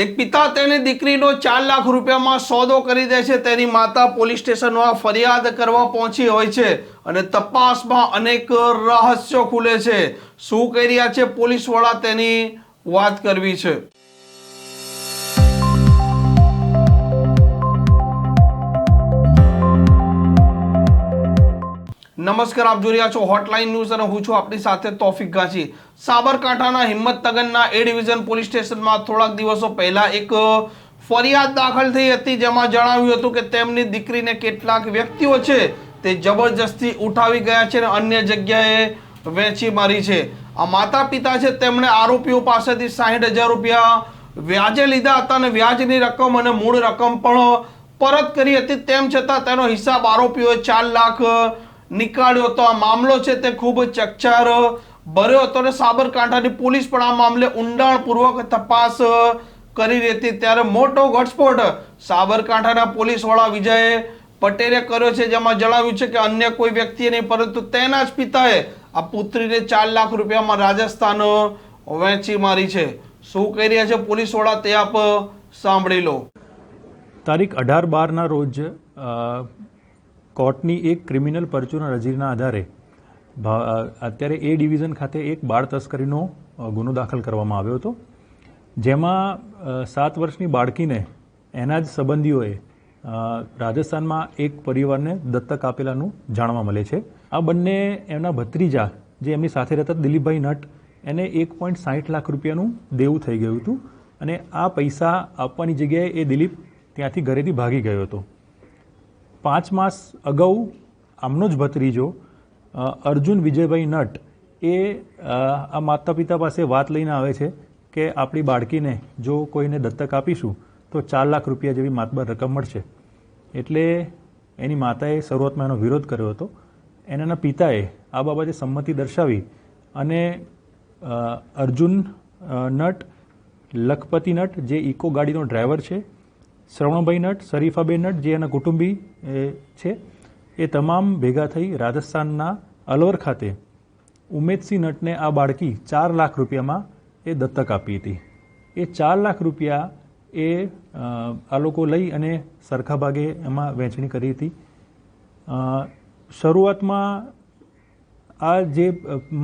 એક પિતા તેની દીકરીનો ચાર લાખ રૂપિયામાં સોદો કરી દે છે. તેની માતા પોલીસ સ્ટેશનમાં ફરિયાદ કરવા પહોંચી હોય છે અને તપાસમાં અનેક રહસ્યો ખુલે છે. શું કરી રહ્યા છે? પોલીસવાળા તેની વાત કરવી છે. નમસ્કાર, આપ જોઈ રહ્યા છો હોટલાઇન ન્યૂઝ અને હું છું આપની સાથે તોફિક ગાંચી. સાબરકાંઠાના હિંમતનગરના એ ડિવિઝન પોલીસ સ્ટેશનમાં થોડાક દિવસો પહેલા એક ફરિયાદ દાખલ થઈ હતી જેમાં જણાવ્યું હતું કે તેમની દીકરીને કેટલાક વ્યક્તિઓ છે તે જબરજસ્તી ઉઠાવી ગયા છે અને અન્ય જગ્યાએ વેચી મારી છે. આ માતા પિતા છે તેમણે આરોપીઓ પાસેથી સાહીઠ હજાર રૂપિયા વ્યાજે લીધા હતા અને વ્યાજની રકમ અને મૂળ રકમ પણ પરત કરી હતી. તેમ છતાં તેનો હિસાબ આરોપીઓએ ચાર લાખ નીકાળ્યો હતો આ મામલો છે તે ખૂબ ચકચાર ભર્યો હતો અને સાબરકાંઠાની પોલીસ પણ આ મામલે ઊંડાણપૂર્વક તપાસ કરી રહી હતી ત્યારે મોટો ઘટસ્ફોટ સાબરકાંઠાના પોલીસ વડા વિજય પટેલે કર્યો છે, જેમાં જણાવ્યું છે કે અન્ય કોઈ વ્યક્તિએ નહીં, પરંતુ તેના જ પિતાએ આ પુત્રીને ચાર લાખ રૂપિયામાં રાજસ્થાન વેચી મારી છે. શું કહી રહ્યા છે પોલીસ વડા તે આપ સાંભળી લો. તારીખ અઢાર બારના રોજ કોર્ટની એક ક્રિમિનલ પરચુના રજીના આધારે અત્યારે એ ડિવિઝન ખાતે એક બાળ તસ્કરીનો ગુનો દાખલ કરવામાં આવ્યો હતો. જેમાં સાત વર્ષની બાળકીને એના જ સંબંધીઓએ રાજસ્થાનમાં એક પરિવારને દત્તક આપેલાનું જાણવા મળે છે. આ બંને એમના ભત્રીજા, જે એમની સાથે રહેતા દિલીપભાઈ નટ, એને એક પોઈન્ટ સાહીઠ લાખ રૂપિયાનું દેવું થઈ ગયું હતું અને આ પૈસા આપવાની જગ્યાએ એ દિલીપ ત્યાંથી ઘરેથી ભાગી ગયો હતો. પાંચ માસ અગાઉ આમનો જ ભત્રીજો અર્જુન વિજયભાઈ નટ એ આ માતા પિતા પાસે વાત લઈને આવે છે કે આપણી બાળકીને જો કોઈને દત્તક આપીશું તો ચાર લાખ રૂપિયા જેવી માતબર રકમ મળશે. એટલે એની માતાએ શરૂઆતમાં એનો વિરોધ કર્યો હતો. એના પિતાએ આ બાબતે સંમતિ દર્શાવી અને અર્જુન નટ, લખપતિ નટ જે ઇકો ગાડીનો ડ્રાઈવર છે શ્રવણભાઈ નટ, શરીફાબેન નટ જે એના કુટુંબી છે, એ તમામ ભેગા થઈ રાજસ્થાનના અલવર ખાતે ઉમેદસિંહ નટને આ બાળકી ચાર લાખ રૂપિયામાં એ દત્તક આપી હતી. એ ચાર લાખ રૂપિયા એ આ લોકો લઈ અને સરખા ભાગે એમાં વહેંચણી કરી હતી. શરૂઆતમાં આ જે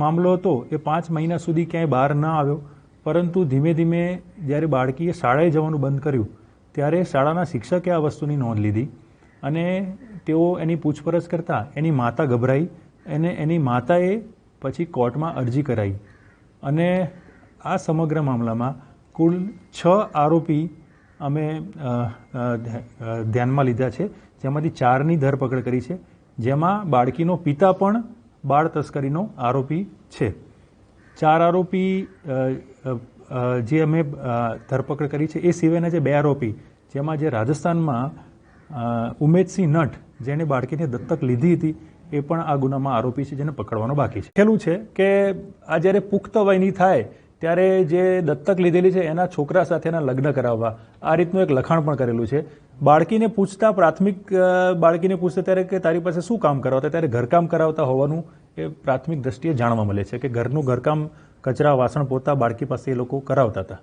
મામલો હતો એ પાંચ મહિના સુધી ક્યાંય બહાર ન આવ્યો, પરંતુ ધીમે ધીમે જ્યારે બાળકીએ શાળાએ જવાનું બંધ કર્યું ત્યારે શાળાના શિક્ષકે આ વસ્તુની નોંધ લીધી અને તેઓ એની પૂછપરછ કરતા એની માતા ગભરાઈ અને એની માતાએ પછી કોર્ટમાં અરજી કરાવી અને આ સમગ્ર મામલામાં કુલ છ આરોપી અમે ધ્યાનમાં લીધા છે. જેમાંથી ચારની ધરપકડ કરી છે. જેમાં બાળકીનો પિતા પણ બાળ તસ્કરીનો આરોપી છે. ચાર આરોપી જે અમે ધરપકડ કરી છે એ સિવાયના જે બે આરોપી જેમાં જે રાજસ્થાનમાં ઉમેદસિંહ નટ, જેણે બાળકીને દત્તક લીધી હતી, એ પણ આ ગુનામાં આરોપી છે જેને પકડવાનો બાકી છે. ખેલું છે કે આ જ્યારે પુખ્ત વયની થાય, ત્યારે જે દત્તક લીધેલી છે એના છોકરા સાથે એના લગ્ન કરાવવા, આ રીતનું એક લખાણ પણ કરેલું છે. બાળકીને પૂછતા પ્રાથમિક બાળકીને પૂછતા ત્યારે કે તારી પાસે શું કામ કરાવતા? ત્યારે ઘરકામ કરાવતા હોવાનું એ પ્રાથમિક દ્રષ્ટિએ જાણવા મળે છે કે ઘરનું ઘરકામ, કચરા, વાસણ પોતા બાળકી પાસે એ લોકો કરાવતા હતા.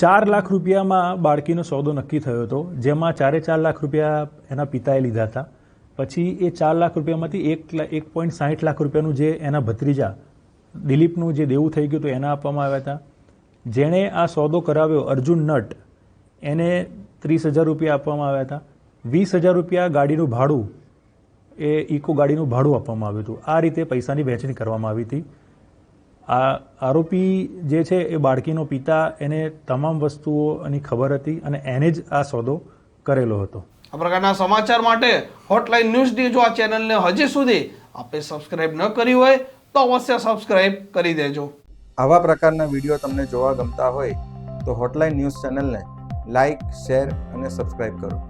ચાર લાખ રૂપિયામાં બાળકીનો સોદો નક્કી થયો હતો, જેમાં ચારે ચાર લાખ રૂપિયા એના પિતાએ લીધા હતા. પછી એ ચાર લાખ રૂપિયામાંથી એક એક પોઈન્ટ સાહીઠ લાખ રૂપિયાનું જે એના ભત્રીજા, દિલીપનું જે દેવું થઈ ગયું હતું, એના આપવામાં આવ્યા હતા. જેણે આ સોદો કરાવ્યો, અર્જુન નટ, એને ત્રીસ હજાર રૂપિયા આપવામાં આવ્યા હતા. વીસ હજાર રૂપિયા ગાડીનું ભાડું, એ ઇકો ગાડીનું ભાડું આપવામાં આવ્યું હતું. આ રીતે પૈસાની વહેંચણી કરવામાં આવી હતી. આ આરોપી જે છે એ બાળકીનો પિતા એને તમામ વસ્તુઓની ખબર હતી અને એને જ આ સોદો કરેલો હતો. આ પ્રકારના સમાચાર માટે હોટલાઇન ન્યૂઝની જો આ ચેનલને હજી સુધી આપે સબસ્ક્રાઇબ ન કરી હોય તો અવશ્ય સબસ્ક્રાઇબ કરી દેજો. આવા પ્રકારના વીડિયો તમને જોવા ગમતા હોય તો હોટલાઇન ન્યૂઝ ચેનલને લાઇક શેર અને સબસ્ક્રાઇબ કરો.